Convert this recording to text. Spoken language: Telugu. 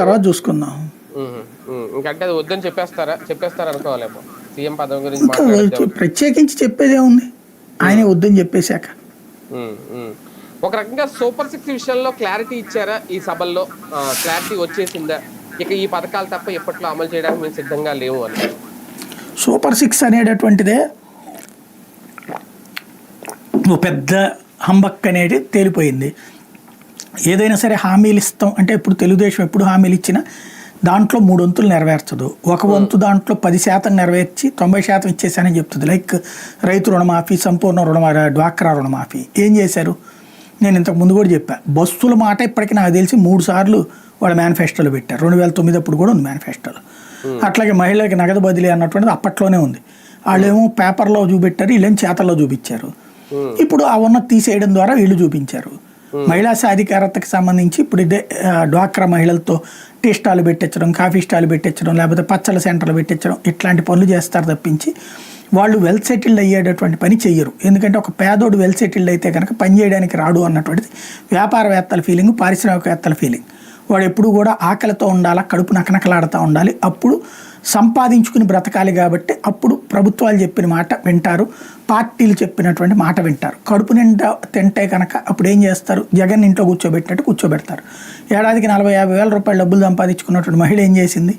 తర్వాత చూసుకుందాం. ఇంకంటే అది వద్దని చెప్పేస్తారా? చెప్పేస్తారా అనుకోవాలేమో. సీఎం పదవి గురించి ప్రత్యేకించి చెప్పేదే ఉంది ఆయనే వద్దని చెప్పేశాక. ఒక రకంగా సూపర్ సిక్స్ విషయంలో క్లారిటీ ఇచ్చారా ఈ సభల్లో? క్లారిటీ వచ్చేసిందా? ఇక ఈ పథకాలు తప్ప ఎప్పట్లో అమలు చేయడానికి మేము సిద్ధంగా లేవు అని. సూపర్ సిక్స్ అనేటటువంటిదే ఓ పెద్ద హంబక్ అనేది తేలిపోయింది. ఏదైనా సరే హామీలు ఇస్తాం. అంటే ఇప్పుడు తెలుగుదేశం ఎప్పుడు హామీలు ఇచ్చినా దాంట్లో మూడు వంతులు నెరవేర్చదు. ఒక వంతు దాంట్లో పది శాతం నెరవేర్చి తొంభై శాతం ఇచ్చేసానని చెప్తుంది. లైక్ రైతు రుణమాఫీ సంపూర్ణ రుణమా డ్వాక్రా రుణమాఫీ. ఏం చేశారు? నేను ఇంతకు ముందు కూడా చెప్పా. బస్సుల మాట ఇప్పటికీ నాకు తెలిసి మూడు సార్లు వాళ్ళ మేనిఫెస్టోలో పెట్టారు. రెండు వేల తొమ్మిది అప్పుడు కూడా ఉంది మేనిఫెస్టోలో అట్లాగే మహిళలకి నగదు బదిలీ అన్నటువంటిది అప్పట్లోనే ఉంది. వాళ్ళేమో పేపర్లో చూపెట్టారు వీళ్ళేమో చేతల్లో చూపించారు. ఇప్పుడు ఆ ఉన్నది తీసేయడం ద్వారా వీళ్ళు చూపించారు. మహిళా సాధికారతకు సంబంధించి ఇప్పుడు ఇదే డ్వాక్రా మహిళలతో టీ స్టాల్ పెట్టించడం కాఫీ స్టాల్ పెట్టించడం లేకపోతే పచ్చళ్ళ సెంటర్లు పెట్టించడం ఇట్లాంటి పనులు చేస్తారు తప్పించి వాళ్ళు వెల్ సెటిల్డ్ అయ్యేటటువంటి పని చెయ్యరు. ఎందుకంటే ఒక పేదోడు వెల్ సెటిల్డ్ అయితే కనుక పని చేయడానికి రాడు అన్నటువంటిది వ్యాపారవేత్తల ఫీలింగ్ పారిశ్రామికవేత్తల ఫీలింగ్ వాడు ఎప్పుడు కూడా ఆకలితో ఉండాలా కడుపు నకనకలాడుతూ ఉండాలి. అప్పుడు సంపాదించుకుని బ్రతకాలి కాబట్టి అప్పుడు ప్రభుత్వాలు చెప్పిన మాట వింటారు పార్టీలు చెప్పినటువంటి మాట వింటారు. కడుపు నిండా తింటే కనుక అప్పుడు ఏం చేస్తారు? జగన్ ఇంట్లో కూర్చోబెట్టినట్టు కూర్చోబెడతారు. ఏడాదికి నలభై యాభై వేల రూపాయలు డబ్బులు సంపాదించుకున్నటువంటి మహిళ ఏం చేసింది?